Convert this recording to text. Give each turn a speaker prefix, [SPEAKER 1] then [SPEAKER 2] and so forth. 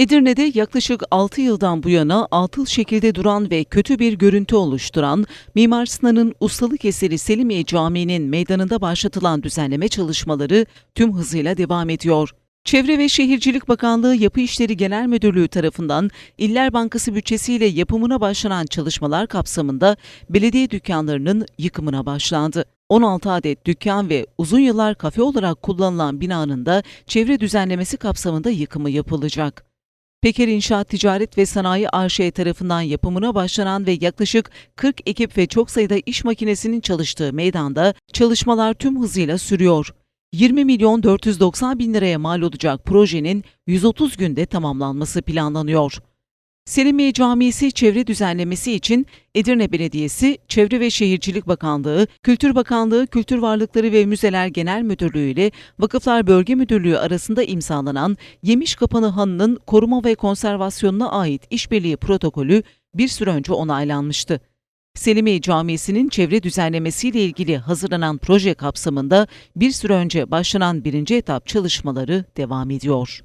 [SPEAKER 1] Edirne'de yaklaşık 6 yıldan bu yana atıl şekilde duran ve kötü bir görüntü oluşturan Mimar Sinan'ın ustalık eseri Selimiye Camii'nin meydanında başlatılan düzenleme çalışmaları tüm hızıyla devam ediyor. Çevre ve Şehircilik Bakanlığı Yapı İşleri Genel Müdürlüğü tarafından İller Bankası bütçesiyle yapımına başlanan çalışmalar kapsamında belediye dükkanlarının yıkımına başlandı. 16 adet dükkan ve uzun yıllar kafe olarak kullanılan binanın da çevre düzenlemesi kapsamında yıkımı yapılacak. Peker İnşaat Ticaret ve Sanayi AŞ tarafından yapımına başlanan ve yaklaşık 40 ekip ve çok sayıda iş makinesinin çalıştığı meydanda çalışmalar tüm hızıyla sürüyor. 20 milyon 490 bin liraya mal olacak projenin 130 günde tamamlanması planlanıyor. Selimiye Camisi çevre düzenlemesi için Edirne Belediyesi, Çevre ve Şehircilik Bakanlığı, Kültür Bakanlığı, Kültür Varlıkları ve Müzeler Genel Müdürlüğü ile Vakıflar Bölge Müdürlüğü arasında imzalanan Yemiş Kapanı Hanı'nın koruma ve konservasyonuna ait işbirliği protokolü bir süre önce onaylanmıştı. Selimiye Camisi'nin çevre düzenlemesiyle ilgili hazırlanan proje kapsamında bir süre önce başlanan birinci etap çalışmaları devam ediyor.